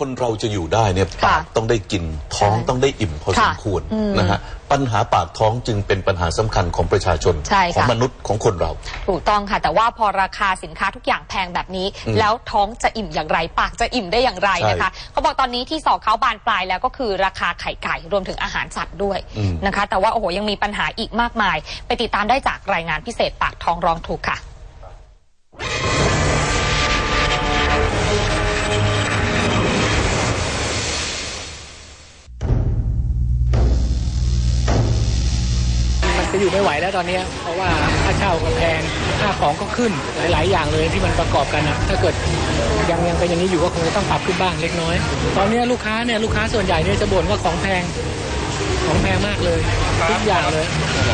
คนเราจะอยู่ได้เนี่ยค่ะปากต้องได้กินท้องใช่ต้องได้อิ่มพอสมค่ะควรอืมนะฮะปัญหาปากท้องจึงเป็นปัญหาสำคัญของประชาชนใช่ของค่ะมนุษย์ของคนเรา ถูกต้องค่ะ แต่ว่าพอราคาสินค้าทุกอย่างแพงแบบนี้อืมแล้วท้องจะอิ่มอย่างไร ปากจะอิ่มได้อย่างไรนะคะเขาบอกตอนนี้ที่สอกเขาบานปลายแล้วก็คือราคาไข่ไก่รวมถึงอาหารสัตว์ด้วยอืมนะคะ แต่ว่าโอ้โหยังมีปัญหาอีกมากมาย ไปติดตามได้จากรายงานพิเศษปากท้องร้องถูกค่ะ จะอยู่ไม่ไหวแล้วตอนเนี้ยเพราะว่าค่าเช่าก็แพงค่าของก็ขึ้นหลาย ๆ อย่างเลยที่มันประกอบกันนะถ้าเกิดยังยังเป็นอย่างนี้อยู่ก็คงจะต้องปรับขึ้นบ้างเล็กน้อย ตอนเนี้ยลูกค้าเนี่ยลูกค้าส่วนใหญ่เนี่ยจะบ่นว่าของแพงของแพงมากเลยทุกอย่างเลย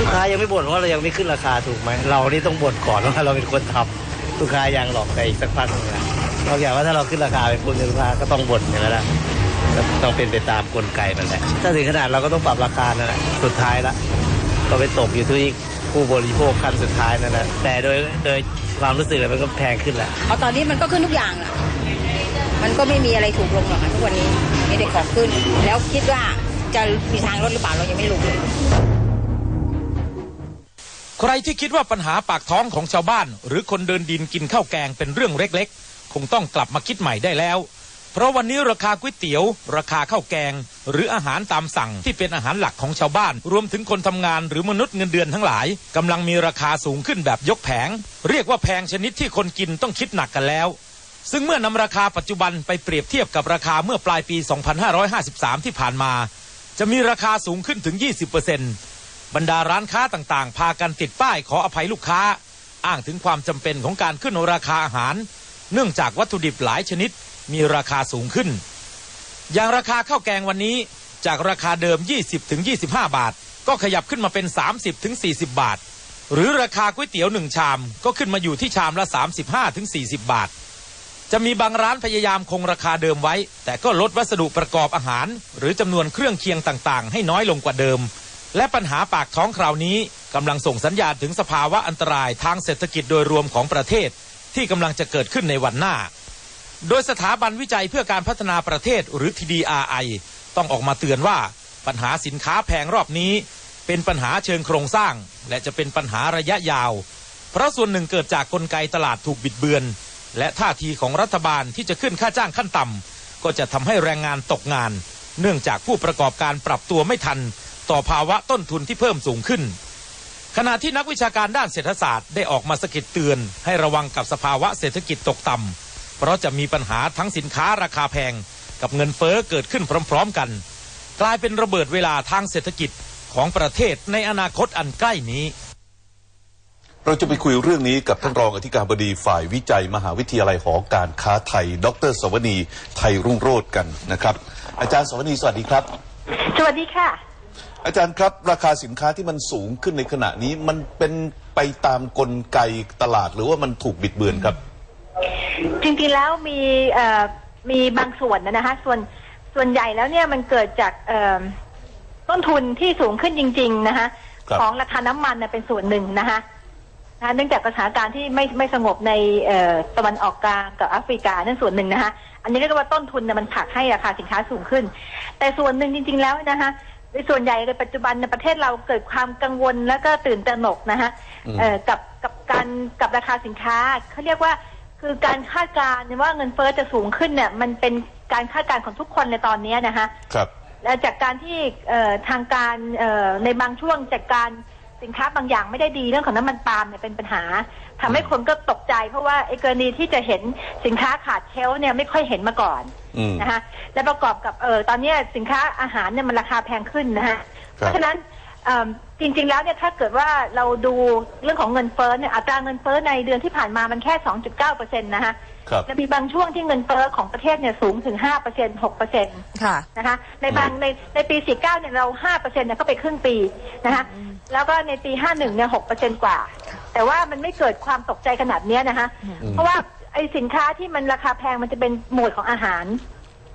ลูกค้ายังไม่บ่นว่าเรายังไม่ขึ้นราคาถูกไหมเรานี่ต้องบ่นก่อนว่าเราเป็นคนทำลูกค้ายังหลอกไปอีกสักพักหนึงนะนอกจากว่าถ้าเราขึ้นราคาไปคุณลูกค้าก็ต้องบ่นอย่างนั้นแหละแล้วต้องเป็นไปตามกลไกนั่นแหละถ้าถึงขนาดเราก็ต้องปรับราคานั่นแหละสุดท้ายละ ก็ไปตกอยู่ที่ผู้บริโภคขั้นสุดท้ายนั่นแหละแต่โดยโดยความรู้สึกแล้วมันก็แพงขึ้นแหละเพราะตอนนี้มันก็ขึ้นทุกอย่างอะมันก็ไม่มีอะไรถูกลงหรอกค่ะทุกวันนี้มีแต่ของขึ้น แล้วคิดว่าจะมีทางลดหรือเปล่าเรายังไม่รู้เลยใครที่คิดว่าปัญหาปากท้องของชาวบ้าน หรือคนเดินดินกินข้าวแกงเป็นเรื่องเล็กๆ คงต้องกลับมาคิดใหม่ได้แล้ว เพราะวันนี้ราคาก๋วยเตี๋ยว ราคาข้าวแกง หรืออาหารตามสั่งที่เป็นอาหารหลักของชาวบ้าน รวมถึงคนทำงานหรือมนุษย์เงินเดือนทั้งหลายกำลังมีราคาสูงขึ้นแบบยกแผง เรียกว่าแพงชนิดที่คนกินต้องคิดหนักกันแล้ว ซึ่งเมื่อนำราคาปัจจุบันไปเปรียบเทียบกับราคาเมื่อปลายปี 2553 ที่ผ่านมา จะมีราคาสูงขึ้นถึง 20%บรรดาร้านค้าต่างๆ พากันติดป้ายขออภัยลูกค้า อ้างถึงความจำเป็นของการขึ้นราคาอาหาร เนื่องจากวัตถุดิบหลายชนิด มีราคาสูงขึ้น อย่างราคาข้าวแกงวันนี้จากราคาเดิม 20ถึง25 บาท ก็ขยับขึ้นมาเป็น 30ถึง40 บาท หรือราคาก๋วยเตี๋ยวหนึ่งชามก็ขึ้นมาอยู่ที่ชามละ 35ถึง40 บาท จะมีบางร้านพยายามคงราคาเดิมไว้ แต่ก็ลดวัสดุประกอบอาหาร หรือจำนวนเครื่องเคียงต่างๆ ให้น้อยลงกว่าเดิม และปัญหาปากท้องคราวนี้กำลังส่งสัญญาณถึงสภาวะอันตรายทางเศรษฐกิจโดยรวมของประเทศ ที่กำลังจะเกิดขึ้นในวันหน้า โดยสถาบันวิจัยเพื่อการพัฒนาประเทศหรือ TDRI ต้องออกมาเตือนว่าปัญหาสินค้าแพงรอบนี้ เป็นปัญหาเชิงโครงสร้าง และจะเป็นปัญหาระยะยาว เพราะส่วนหนึ่งเกิดจากกลไกตลาดถูกบิดเบือน และท่าทีของรัฐบาลที่จะขึ้นค่าจ้างขั้นต่ำก็จะทำให้แรงงานตกงาน เนื่องจากผู้ประกอบการปรับตัวไม่ทัน ต่อภาวะต้นทุนที่เพิ่มสูงขึ้น ขณะที่นักวิชาการด้านเศรษฐศาสตร์ได้ออกมาสกิดเตือน ให้ระวังกับสภาวะเศรษฐกิจตกต่ำ เพราะจะมีปัญหาทั้งสินค้าราคาแพงกับเงินเฟ้อเกิดขึ้นพร้อม ๆ กัน กลายเป็นระเบิดเวลาทางเศรษฐกิจของประเทศในอนาคตอันใกล้นี้ เราจะไปคุยเรื่องนี้กับท่านรองอธิการบดีฝ่ายวิจัย มหาวิทยาลัยหอการค้าไทย ดรสวนีไทยรุ่งโรจน์กันนะครับ อาจารย์สวนีสวัสดีครับ สวัสดีค่ะ อาจารย์ครับ ราคาสินค้าที่มันสูงขึ้นในขณะนี้มันเป็นไปตามกลไกตลาดหรือว่ามันถูกบิดเบือนครับ จริงๆแล้วมีเอ่อมีบางส่วนนะนะคะ ส่วนส่วนใหญ่แล้วเนี่ยมันเกิดจากเอ่อต้นทุนที่สูงขึ้นจริง ๆ นะคะครับของราคาน้ำมันน่ะเป็นส่วนหนึ่งนะคะนะคะเนื่องจากสถานการณ์ที่ไม่ไม่สงบในเอ่อตะวันออกกลางกับแอฟริกานั่นส่วนหนึ่งนะคะ อันนี้เรียกว่าต้นทุนน่ะมันผลักให้ราคาสินค้าสูงขึ้น แต่ส่วนหนึ่งจริง ๆ แล้วนะคะในส่วนใหญ่ในปัจจุบันในประเทศเราเกิดความกังวลแล้วก็ตื่นตระหนกนะคะอืมเอ่อกับกับการกับราคาสินค้าเขาเรียกว่า คือการคาดการณ์ว่าเงินเฟ้อจะสูงขึ้นเนี่ย มันเป็นการคาดการณ์ของทุกคนในตอนนี้นะคะครับและจากการที่เอ่อทางการเอ่อในบางช่วงจัดการสินค้าบางอย่างไม่ได้ดีเรื่องของน้ำมันปาล์มเนี่ยเป็นปัญหาทำให้คนก็ตกใจ เพราะว่าไอ้กรณีที่จะเห็นสินค้าขาดเชลฟ์เนี่ยไม่ค่อยเห็นมาก่อนอืมนะคะและประกอบกับเออตอนเนี้ยสินค้าอาหารเนี่ยมันราคาแพงขึ้นนะคะเพครับราะฉะนั้นเอิ่ม จริงๆ แล้วเนี่ยถ้าเกิดว่าเราดูเรื่องของเงินเฟ้อเนี่ยอัตราเงินเฟ้อในเดือนที่ผ่านมามันแค่ 2.9เปอร์เซ็นต์นะคะครับและมีบางช่วงที่เงินเฟ้อของประเทศเนี่ยสูงถึง5เปอร์เซ็นต์6เปอร์เซ็นต์ค่ะนะคะในบางในในปี 49เนี่ยเรา5เปอร์เซ็นต์เนี่ยก็ไปครึ่งปีนะคะแล้วก็ในปี 51เนี่ย6เปอร์เซ็นต์กว่า แต่ว่ามันไม่เกิดความตกใจขนาดเนี้ยนะคะเพราะว่าไอ้สินค้าที่มันราคาแพงมันจะเป็นหมวดของอาหาร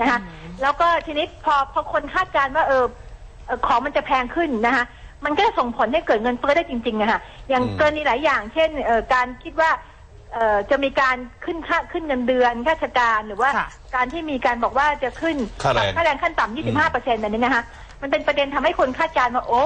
นะคะแล้วก็ทีนี้พอพอคนคาดการณ์ว่าเออเอ่อของมันจะแพงขึ้นนะคะ มันก็จะส่งผลให้เกิดเงินเฟ้อได้จริงๆอะค่ะอย่างอืมกรณีหลายอย่าง เช่นเอ่อการคิดว่าเอ่อจะมีการขึ้นค่าขึ้นเงินเดือนข้าราชการหรือว่าค่ะการที่มีการบอกว่าจะขึ้นค่าแรงค่าแรงขั้นต่ำ25เปอร์เซ็นต์แบบนี้นะคะมันเป็นประเด็นทำให้คนคาดการณ์ว่าโอ้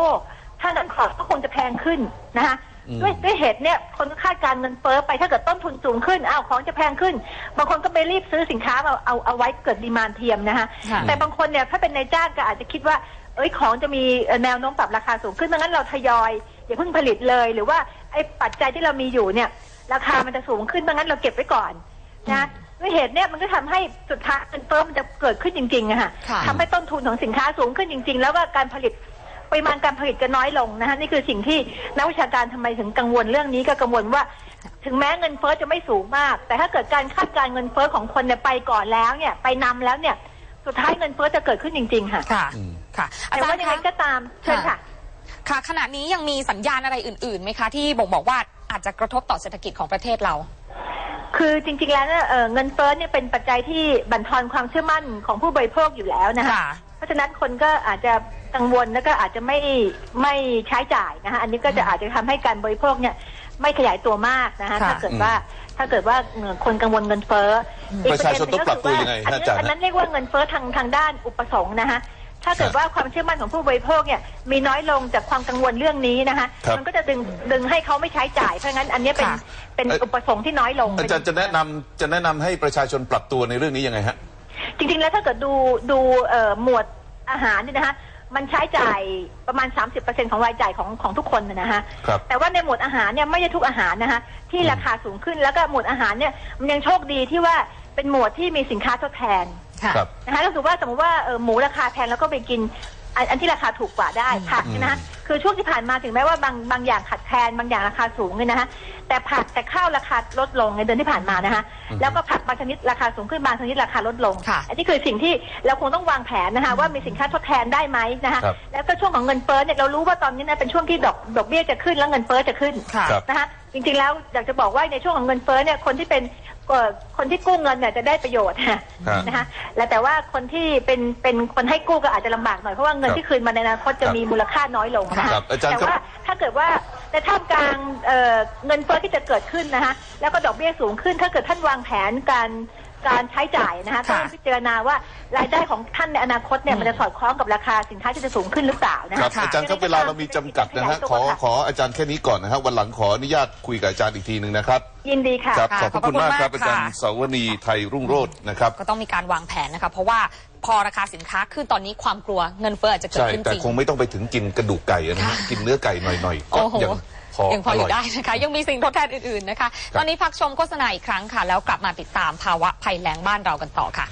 ถ้านั้นของก็คงจะแพงขึ้นนะคะด้วยด้วยเหตุเนี่ยคนก็คาดการณ์เงินเฟ้อไปถ้าเกิดต้นทุนสูงขึ้นอ้าวของจะแพงขึ้น บางคนก็ไปรีบซื้อสินค้ามาเอาเอาไว้เกิดดีมานเทียมนะคะค่ะแต่บางคนเนี่ยถ้าเป็นนายจ้างก็อาจจะคิดว่า เอ้ยของจะมีเอ่อแนวโน้มปรับราคาสูงขึ้นดังนั้นเราทยอยอย่าเพิ่งผลิตเลย หรือว่าไอ้ปัจจัยที่เรามีอยู่เนี่ย ราคามันจะสูงขึ้นดังนั้นเราเก็บไว้ก่อนนะด้วยเหตุเนี่ยมันก็ทำให้สุดท้ายเงินเฟ้อมันจะเกิดขึ้นจริงๆอะค่ะค่ะทำให้ต้นทุนของสินค้าสูงขึ้นจริง ๆ แล้วก็การผลิตปริมาณการผลิตจะน้อยลงนะคะนี่คือสิ่งที่นักวิชาการทำไมถึงกังวลเรื่องนี้ก็กังวลว่า ถึงแม้เงินเฟ้อจะไม่สูงมาก แต่ถ้าเกิดการคาดการณ์เงินเฟ้อของคนเนี่ยไปก่อนแล้วเนี่ย ไปนำแล้วเนี่ย สุดท้ายเงินเฟ้อจะเกิดขึ้นจริง ๆ ค่ะ ค่ะค่ะ อาแต่จารว่าย์ยังไงคะ ก็ตามเชิญค่ะ ค่ะขณะนี้ยังมีสัญญาณอะไรอื่นๆไหมคะ ที่บ่งบอกว่าอาจจะกระทบต่อเศรษฐกิจของประเทศเรา คือจริงๆแล้วเนี่ยเอ่อเงินเฟ้อเนี่ยเป็นปัจจัยที่บั่นทอนความเชื่อมั่นของผู้บริโภคอยู่แล้วนะคะค่ะเพราะฉะนั้นคนก็อาจจะกังวลแล้วก็อาจจะไม่ไม่ใช้จ่ายนะคะอันนี้ก็จะอาจจะทำให้การบริโภคเนี่ยไม่ขยายตัวมากนะคะค่ะถ้าเกิดว่าถ้าเกิดว่าเอ่อคนกังวลเงินเฟ้ออีกประชาชนต้องปรับตัวยังไงอันฮะนั้นอาจารย์อันนั้นเรียกว่าเงินเฟ้อทางทางด้านอุปสงค์นะคะ ถ้าเกิดว่าความเชื่อมั่นของผู้บริโภคเนี่ยมีน้อยลงจากความกังวลเรื่องนี้นะคะครับ มันก็จะดึงดึงให้เขาไม่ใช้จ่ายเพราะงั้นอันนี้เป็นค่ะ เป็นเอ่ออุปสงค์ที่น้อยลง อาจารย์จะแนะนำจะแนะนำให้ประชาชนปรับตัวในเรื่องนี้ยังไงฮะ จริงๆ แล้วถ้าเกิดดูดูเอ่อหมวดอาหารเนี่ยนะคะมันใช้จ่ายประมาณ 30%ของรายจ่ายของของทุกคนนะนะฮะครับ แต่ว่าในหมวดอาหารเนี่ยไม่ใช่ทุกอาหารนะคะที่ราคาสูงขึ้นแล้วก็หมวดอาหารเนี่ยมันยังโชคดีที่ว่าเป็นหมวดที่มีสินค้าทดแทน ค่ะ ครับ นะคะก็คือว่าสมมติว่าเอ่อหมูราคาแพงแล้วก็ไปกินอันอันที่ราคาถูกกว่าได้ผักเนี่ยนะคะคือช่วงที่ผ่านมาถึงแม้ว่าบางบางอย่างขาดแคลนบางอย่างราคาสูงเนี่ยนะคะแต่ผักแต่ข้าวราคาลดลงในเดือนที่ผ่านมานะคะแล้วก็ผักบางชนิดราคาสูงขึ้นบางชนิดราคาลดลง ค่ะ อันนี้คือสิ่งที่เราคงต้องวางแผนนะคะว่ามีสินค้าทดแทนได้ไหมนะคะครับ แล้วก็ช่วงของเงินเฟ้อเนี่ยเรารู้ว่าตอนนี้นะเป็นช่วงที่ดอกดอกเบี้ยจะขึ้นแล้วเงินเฟ้อจะขึ้น ค่ะ ครับ นะคะจริงๆแล้วอยากจะบอกว่าในช่วงของเงินเฟ้อเนี่ยคนที่เป็น เอ่อคนที่กู้เงินเนี่ยจะได้ประโยชน์ครับนะคะและแต่ว่าคนที่เป็นเป็นคนให้กู้ก็อาจจะลำบากหน่อยเพราะว่าเงินครับที่คืนมาในอนาคตจะครับมีมูลค่าน้อยลงนะคะครับอาจารย์แต่ครับว่าถ้าเกิดว่าในท่ามกลางเอ่อเงินเฟ้อที่จะเกิดขึ้นนะคะแล้วก็ดอกเบี้ยสูงขึ้น ถ้าเกิดท่านวางแผนการ การใช้จ่ายนะคะก็ค่ะต้องพิจารณาว่ารายได้ของท่านในอนาคตเนี่ยมันจะสอดคล้องกับราคาสินค้าที่จะสูงขึ้นหรือเปล่านะครัคะบอาจารย์ครับเวลาเรามีจำกัดนะฮะขอขออาจารย์แค่นี้ก่อนนะฮะวันหลังขออนุญาตคุยกับอาจารย์อีกทีหนึ่งนะครับยินดีค่ะ ครับค่ะขอบพระคุณมากครับขอบพอาระคุณมากจารย์ค่ะสาวนีไทยรุ่งโรจน์นะครับ ก็ต้องมีการวางแผนนะคะ เพราะว่าพอราคาสินค้าขึ้นตอนนี้ความกลัวเงินเฟ้ออาจจะเกิดใช่ ขึ้นแต่จริง คงไม่ต้องไปถึงกินกระดูกไก่นะฮะค่ะกินเนื้อไก่หน่อยๆก็โอ้โหยังพ อยังพอออร่อยยู่ได้นะคะ ยังมีสิ่งทดแทนอื่นๆนะคะครับตอนนี้พักชมโฆษณาอีกครั้งค่ะ แล้วกลับมาติดตามภาวะภัยแล้งบ้านเรากันต่อค่ะ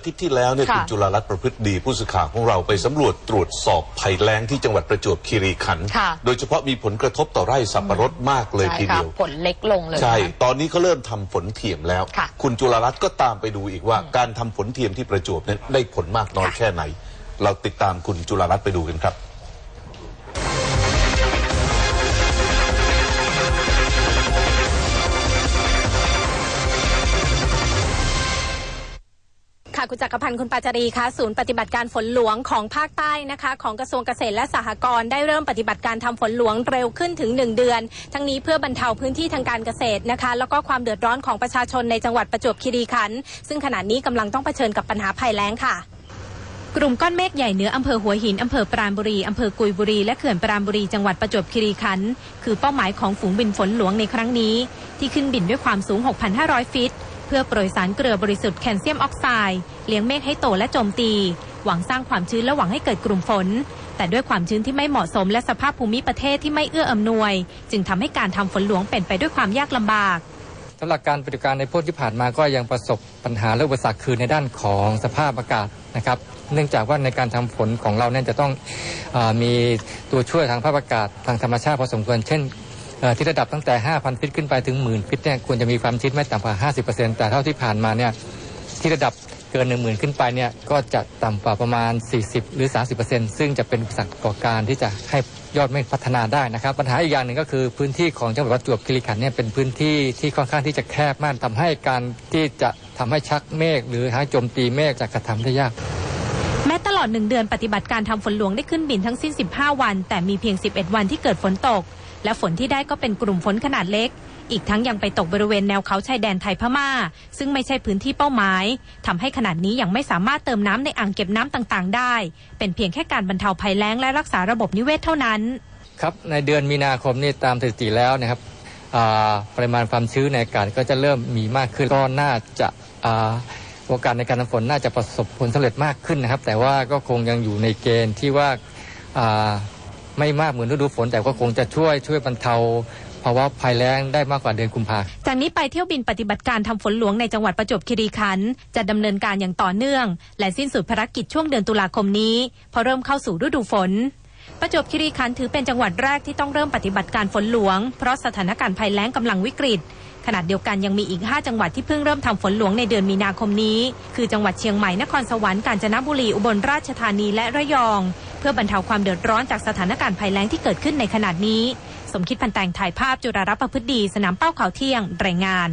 ออาทิตย์ที่แล้วเนี่ยค่ะคุณจุฬารัตน์ประพฤติดีผู้สื่อข่าวของเราไปสำรวจตรวจสอบภัยแล้งที่จังหวัดประจวบคีรีขันธ์ค่ะโดยเฉพาะมีผลกระทบต่อไร่สับปะรดมากเลยใช่ทีค่ะเดียวผลเล็กลงเลย ใช่นะคะตอนนี้เขาเริ่มทำฝนเทียมแล้วค่ะณจุฬารัตน์ก็ตามไปดูอีกว่าการทำฝนเทียมที่ประจวบนั้นได้ผลมากน้อยค่ะแค่ไหน เราติดตามคุณจุฬารัตน์ไปดูกันครับ คุณจักรพันธ์คุณปาจารีคะศูนย์ปฏิบัติการฝนหลวงของภาคใต้นะคะ ของกระทรวงเกษตรและสหกรณ์ได้เริ่มปฏิบัติการทำฝนหลวงเร็วขึ้นถึง 1 เดือน ทั้งนี้เพื่อบรรเทาพื้นที่ทางการเกษตรนะคะ แล้วก็ความเดือดร้อนของประชาชนในจังหวัดประจวบคีรีขันธ์ซึ่งขณะนี้กำลังต้องเผชิญกับปัญหาภัยแล้งค่ะกลุ่มก้อนเมฆใหญ่เหนืออำเภอหัวหิน อำเภอปราณบุรี อำเภอกุยบุรี และเขื่อนปราณบุรีจังหวัดประจวบคีรีขันธ์คือเป้าหมายของฝูงบินฝนหลวงในครั้งนี้ ที่ขึ้นบินด้วยความสูง 6,500 ฟิต พื่อโปรยสารเกลือบริสุทธิ์แคลเซียมออกไซด์เลี้ยงเมฆให้โตและโจมตี หวังสร้างความชื้นและหวังให้เกิดกลุ่มฝน แต่ด้วยความชื้นที่ไม่เหมาะสมและสภาพภูมิประเทศที่ไม่เอื้ออำนวย จึงทำให้การทำฝนหลวงเป็นไปด้วยความยากลำบากสำหรับการปฏิบัติการในพวกที่ผ่านมาก็ยังประสบปัญหาและอุปสรรคคือในด้านของสภาพอากาศนะครับ เนื่องจากว่าในการทำฝนของเราเนี่ยจะต้องอมีตัวช่วยทางภาพอากาศทางธรรมชาติพอสมควรเช่น ที่ระดับตั้งแต่ 5,000 ฟิตขึ้นไปถึงหมื่นฟิตเนี่ยควรจะมีความชื้นไม่ต่ำกว่า 50%แต่เท่าที่ผ่านมาเนี่ยที่ระดับเกิน 1 0,000 ขึ้นไปเนี่ยก็จะต่ำกว่าประมาณ 40 หรือ 30%ซึ่งจะเป็นอุปสรรคต่อการที่จะให้ยอดเมฆพัฒนาได้นะครับ ปัญหาอีกอย่างหนึ่งก็คือพื้นที่ของจังหวัดประจวบคีรีขันธ์เนี่ยเป็นพื้นที่ที่ค่อนข้างที่จะแคบมากทำให้การที่จะทำให้ชักเมฆหรือหาโจมตีเมฆจะกระทำได้ยากแม้ตลอดหนึ่งเดือนปฏิบัติการทำฝนหลวงได้ขึ้นบินทั้งสิ้น 15 วัน แต่มีเพียง 11 วันที่เกิดฝนตก และฝนที่ได้ก็เป็นกลุ่มฝนขนาดเล็ก อีกทั้งยังไปตกบริเวณแนวเขาชายแดนไทยพม่า ซึ่งไม่ใช่พื้นที่เป้าหมายทำให้ขนาดนี้ยังไม่สามารถเติมน้ำในอ่างเก็บน้ำต่างๆ ได้ เป็นเพียงแค่การบรรเทาภัยแล้งและรักษาระบบนิเวศเท่านั้น ครับในเดือนมีนาคมนี่ตามสถิติแล้วนะครับปริมาณความชื้นในอากาศก็จะเริ่มมีมากขึ้นก็น่าจะอ่าโอกาสในการทำฝนน่าจะประสบผลสำเร็จมากขึ้นนะครับ แต่ว่าก็คงยังอยู่ในเกณฑ์ที่ว่า ไม่มากเหมือนฤดูฝน แต่ก็คงจะช่วยช่วยบรรเทาภาวะภัยแล้งได้มากกว่าเดือนกุมภาจากนี้ไปเที่ยวบินปฏิบัติการทำฝนหลวงในจังหวัดประจวบคีรีขันธ์จะดำเนินการอย่างต่อเนื่อง และสิ้นสุดภารกิจช่วงเดือนตุลาคมนี้พราะเริ่มเข้าสู่ฤดูฝน ประจวบคีรีขันธ์ถือเป็นจังหวัดแรกที่ต้องเริ่มปฏิบัติการฝนหลวง เพราะสถานการณ์ภัยแล้งกำลังวิกฤตขณะเดียวกันยังมีอีก 5 จังหวัดที่เพิ่งเริ่มทำฝนหลวงในเดือนมีนาคมนี้ คือจังหวัดเชียงใหม่ นครสวรรค์ กาญจนบุรี อุบลราชธานี และระยอง เพื่อบรรเทาความเดือดร้อนจากสถานการณ์ภัยแล้งที่เกิดขึ้นในขณะนี้ สมคิดพันแตงถ่ายภาพจุฬารับประพฤติดี สนามเป้าข่าวเที่ยงรายงาน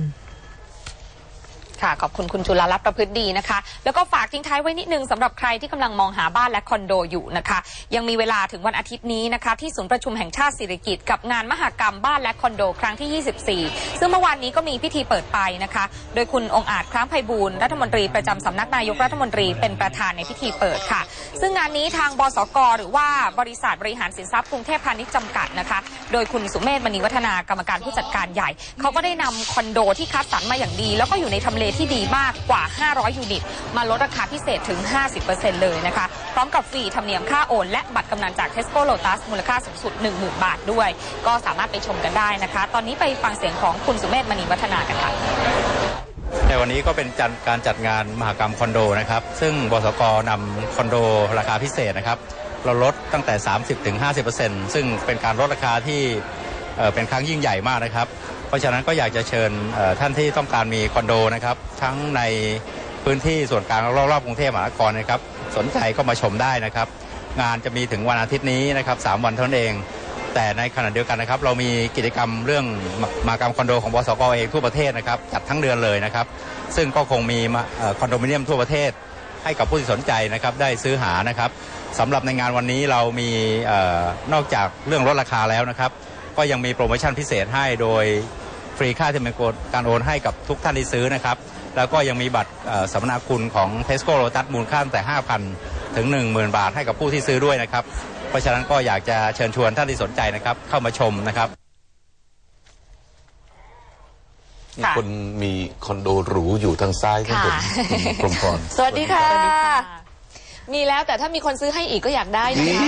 ค่ะ ขอบคุณคุณจุลาลักษณ์ประพฤติดีนะคะ แล้วก็ฝากทิ้งท้ายไว้นิดนึงสำหรับใครที่กำลังมองหาบ้านและคอนโดอยู่นะคะ ยังมีเวลาถึงวันอาทิตย์นี้นะคะ ที่ศูนย์ประชุมแห่งชาติสิริกิติ์กับงานมหกรรมบ้านและคอนโดครั้งที่ 24 ซึ่งเมื่อวานนี้ก็มีพิธีเปิดไปนะคะ โดยคุณองค์อาจคล้ามไพบูลย์รัฐมนตรีประจำสำนักนายกรัฐมนตรีเป็นประธานในพิธีเปิดค่ะ ซึ่งงานนี้ทางบสกหรือว่าบริษัทบริหารสินทรัพย์กรุงเทพพาณิชย์จำกัดนะคะ โดยคุณสุเมธมณีวัฒนากรรมการผู้จัดการใหญ่เขาก็ได้นำคอนโดที่คัดสรรมาอย่างดี แล้วก็อยู่ในทำเลที่ดีมากกว่า 500 ยูนิต มาลดราคาพิเศษถึง 50%เลยนะคะ พร้อมกับฟรีธรรมเนียมค่าโอน และบัตรกำนันจากเทสโก้โลตัสมูลค่าสูงสุด 10,000 บาทด้วย ก็สามารถไปชมกันได้นะคะ ตอนนี้ไปฟังเสียงของคุณสุเมธมณีวัฒนากันค่ะในวันนี้ก็เป็นการจัดงานมหกรรมคอนโดนะครับ ซึ่งบสกนำคอนโดราคาพิเศษนะครับ เราลดตั้งแต่ 30-50%ซึ่งเป็นการลดราคาที่เเป็นครั้งยิ่งใหญ่มากนะครับ เพราะฉะนั้นก็อยากจะเชิญท่านที่ต้องการมีคอนโดนะครับทั้งในพื้นที่ส่วนกลางรอบๆกรุงเทพมหานครนะครับสนใจก็มาชมได้นะครับ งานจะมีถึงวันอาทิตย์นี้นะครับ3วันเท่านั้นเอง แต่ในขณะเดียวกันนะครับ เรามีกิจกรรมเรื่องมากรรมคอนโดของบสกเองทั่วประเทศนะครับจัดทั้งเดือนเลยนะครับ ซึ่งก็คงมีมอคอนโดมิเนียมทั่วประเทศให้กับผู้ที่สนใจนะครับได้ซื้อหานะครับสำหรับในงานวันนี้เรามีออนอกจากเรื่องลดราคาแล้วนะครับ ก็ยังมีโปรโมชั่นพิเศษให้โดยฟรีค่าที่เป็นการโอนให้กับทุกท่านที่ซื้อนะครับ แล้วก็ยังมีบัตรเอ่อสัมมนาคุณของเทสโก้โ t ตัสมูลค่าตั้งแต่ 5,000 ถึง 10,000 บาทให้กับผู้ที่ซื้อด้วยนะครับ เพราะฉะนั้นก็อยากจะเชิญชวนท่านที่สนใจนะครับ เข้ามาชมนะครับมีค่ะคนมีคอนโดหรูอยู่ทางซ้ายข้างบนค่ะคุณกรมพรสวัสดีค่ะ มีแล้วแต่ถ้ามีคนซื้อให้อีกก็อยากได้นะคะ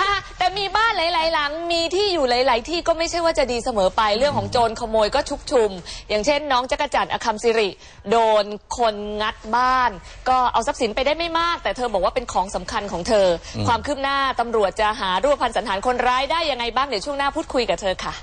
อะแต่มีบ้านหลาย ๆ หลังมีที่อยู่หลาย ๆ ที่ก็ไม่ใช่ว่าจะดีเสมอไปเรื่องของโจรขโมยก็ชุกชุม อย่างเช่น น้องจักรจันทร์อคัมสิริ โดนคนงัดบ้าน ก็เอาทรัพย์สินไปได้ไม่มาก แต่เธอบอกว่าเป็นของสำคัญของเธอความคืบหน้าตำรวจจะหารูปพันสันฐานคนร้ายได้ยังไงบ้างเดี๋ยวช่วงหน้าพูดคุยกับเธอค่ะ